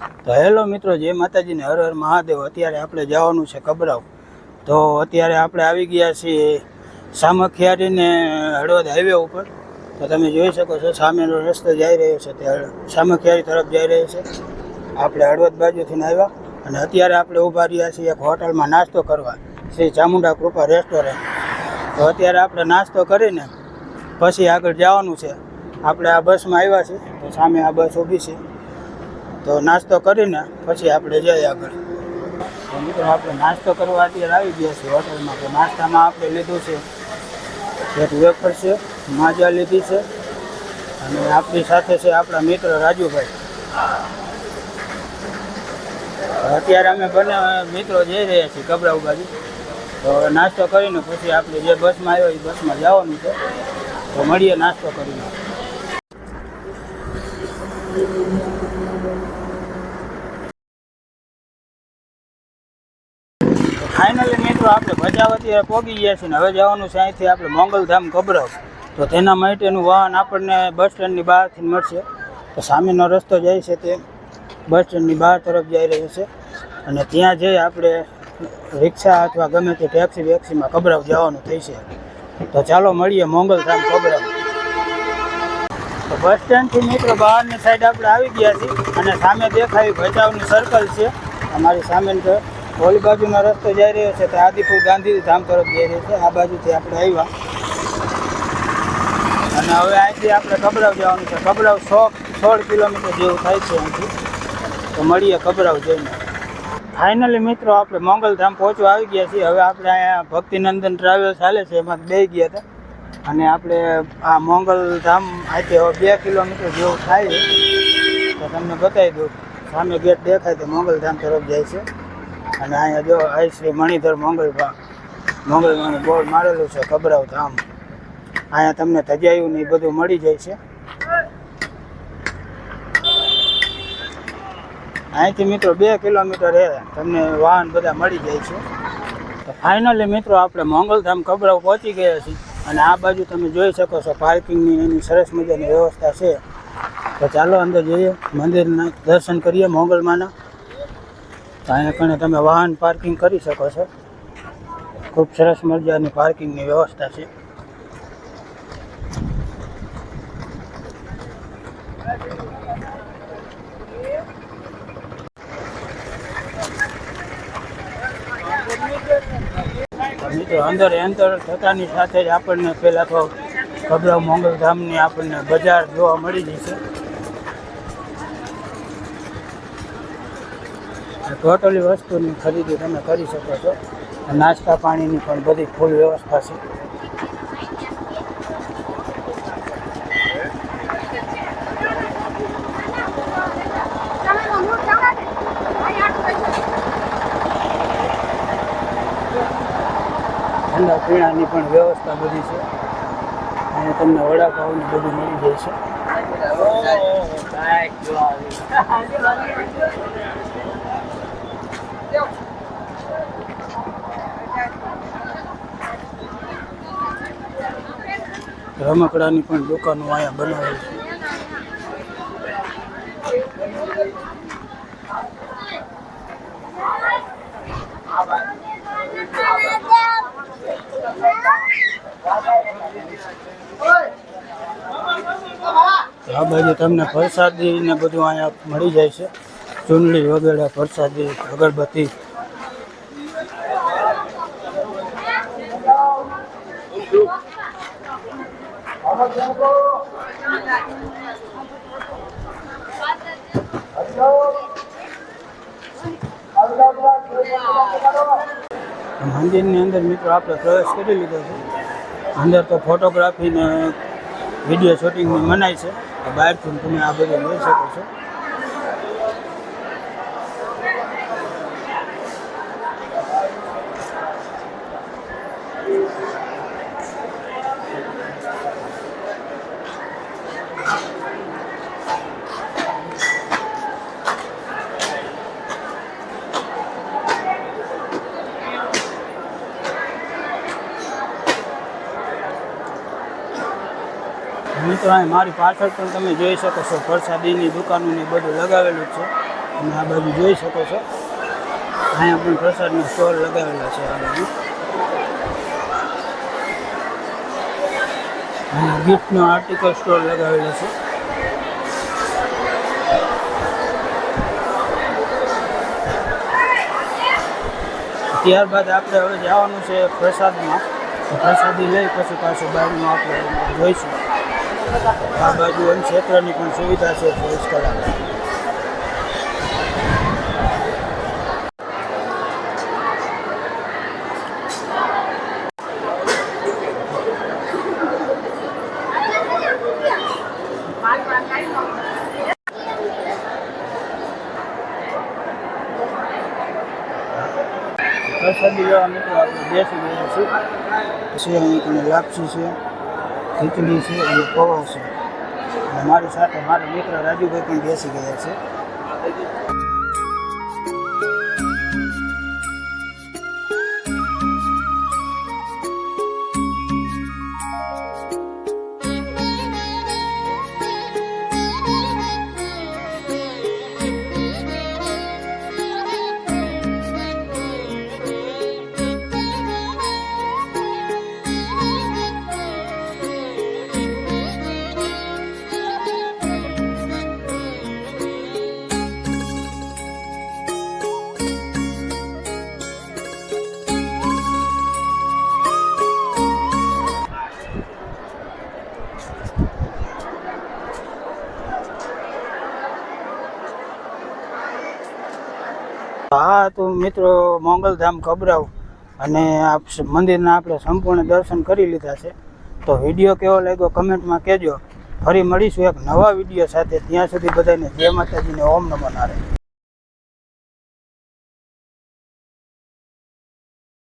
તો હેલો મિત્રો, જય માતાજીને હર હર મહાદેવ. અત્યારે આપણે જવાનું છે કબરાવ. તો અત્યારે આપણે આવી ગયા છીએ સામખિયારીને હળવદ હાઈવે ઉપર. તો તમે જોઈ શકો છો, સામેનો રસ્તો જઈ રહ્યો છે. તે સામખિયારી તરફ જઈ રહ્યો છે. આપણે હળવદ બાજુથી આવ્યા અને અત્યારે આપણે ઊભા રહ્યા છીએ એક હોટલમાં નાસ્તો કરવા, શ્રી ચામુંડા કૃપા રેસ્ટોરન્ટ તો અત્યારે આપણે નાસ્તો કરીને પછી આગળ જવાનું છે. આપણે આ બસમાં આવ્યા છીએ, તો સામે આ બસ ઊભી છે. તો નાસ્તો કરીને પછી આપણે જઈએ આગળ. તો મિત્રો, આપણે નાસ્તો કરવા અત્યારે આવી ગયા છીએ હોટલમાં. તો નાસ્તામાં આપણે લીધું છે એક વેફર છે, માજા લીધી છે અને આપણી સાથે છે આપણા મિત્ર રાજુભાઈ. અત્યારે અમે બંને મિત્રો જઈ રહ્યા છીએ કબરાઉ બાજુ. તો નાસ્તો કરીને પછી આપણે જે બસમાં આવ્યો એ બસમાં જવાનું છે. તો મળીએ નાસ્તો કરીને. ફાઇનલી મિત્રો આપણે ભજાવતી પહોંચી ગયા છીએ ને હવે જવાનું છે અહીંથી આપણે મોંગલધામ ગભરાવ. તો તેના માટેનું વાહન આપણને બસ સ્ટેન્ડની બહારથી મળશે. તો સામેનો રસ્તો જાય છે તે. બસ સ્ટેન્ડની બહાર તરફ જઈ રહ્યો છે. અને ત્યાં જઈ આપણે રિક્ષા અથવા ગમે તે ટેક્સી વેક્સીમાં કબરાવ જવાનું થશે તો ચાલો મળીએ મોંગલધામ કબરાવ તો બસ સ્ટેન્ડથી મિત્રો બહારની સાઈડ આપણે આવી ગયા છીએ. અને સામે દેખાય ભચાઉની સર્કલ છે. અમારી સામે ઓલી બાજુનો રસ્તો જઈ રહ્યો છે તો આદિપુર ગાંધી ધામ તરફ જઈ રહ્યો છે. આ બાજુથી આપણે આવ્યા. અને હવે અહીંથી આપણે કબરાવ જવાનું છે. કબરાવ સો સોળ કિલોમીટર જેવું થાય છે અહીંથી. તો મળીએ કબરાવ જઈને. ફાઇનલી મિત્રો, આપણે મોંગલધામ પહોંચવા આવી ગયા છીએ. હવે આપણે અહીંયા ભક્તિનંદન ટ્રાવેલ્સ ચાલે છે. એમાં બે ગયા હતા. અને આપણે આ મોંગલધામ અહીંથી હવે બે કિલોમીટર જેવું થાય તો તમને બતાવી દઉં. સામે ગેટ દેખાય તો મોંગલધામ તરફ જાય છે. અને અહીંયા જો આઈ શ્રી મણિધર મોંગલભા મોંગલમાનું બોર્ડ મારેલું છે ખબરાવ ધામ અહીંયા તમને ધજાયું ને એ બધું મળી જાય છે. અહીંથી મિત્રો બે કિલોમીટર એ તમને વાહન બધા મળી જાય છે. તો ફાઇનલી મિત્રો આપણે મોંગલધામ ખબરાવ પહોંચી ગયા છીએ. અને આ બાજુ તમે જોઈ શકો છો પાર્કિંગની એની સરસ મજાની વ્યવસ્થા છે. તો ચાલો અંદર જઈએ, મંદિરના દર્શન કરીએ મોંગલમાના. અહીંયા કણે તમે વાહન પાર્કિંગ કરી શકો છો. ખૂબ સરસ મજાની પાર્કિંગની વ્યવસ્થા છે. અંદર એન્ટર થતાની સાથે જ આપણને પહેલાં તો કબરા મોંગલધામની આપણને બજાર જોવા મળી જશે. ટોટલી વસ્તુની ખરીદી તમે કરી શકો છો. નાસ્તા પાણીની પણ બધી ફૂલ વ્યવસ્થા છે. ઠંડા પીણાની પણ વ્યવસ્થા બધી છે. અને તમને વડાપાવને બધું મળી જાય છે. રમકડાની પણ દુકાનો અહીંયા બનાવેલી છે. આ બાજુ તમને પ્રસાદી ને બધું અહીંયા મળી જાય છે. ચૂંટણી વગેરે પ્રસાદી અગરબત્તી. મંદિરની અંદર મિત્રો આપણે પ્રવેશ કરી લીધો છે. અંદર તો ફોટોગ્રાફી ને વીડિયો શૂટિંગની મનાય છે. બહારથી તમે આ બધું લઈ શકો છો. મિત્રો, અહીં મારી પાછળ પણ તમે જોઈ શકો છો, પ્રસાદીની દુકાનો ને બધું લગાવેલું છે. અને આ બાજુ જોઈ શકો છો. અહીંયા પણ પ્રસાદનો સ્ટોલ લગાવેલો છે આ બાજુ. અહીંયા ગિફ્ટનો આર્ટિકલ સ્ટોર લગાવેલો છે. ત્યારબાદ આપણે હવે જવાનું છે પ્રસાદમાં. પ્રસાદી લઈ પછી પાછું બહારનું આપણે જોઈશું. આ બાજુ એમ ક્ષેત્રની પણ સુવિધા છે પોલીસ કલાક બેસી ગયા પછી અહીં કને લાપસી છે. ખીચડી છે અને પૌવા છે. મારી સાથે મારા મિત્ર રાજુભાઈ પણ બેસી ગયા છે. હા, તો મિત્રો, મોંગલધામ ખબરાવ અને આપ મંદિરના આપણે સંપૂર્ણ દર્શન કરી લીધા છે. તો વીડિયો કેવો લાગ્યો કમેન્ટમાં કહેજો. ફરી મળીશું એક નવા વીડિયો સાથે. ત્યાં સુધી બધાને જય માતાજીને, ઓમ નમો નારાયણ.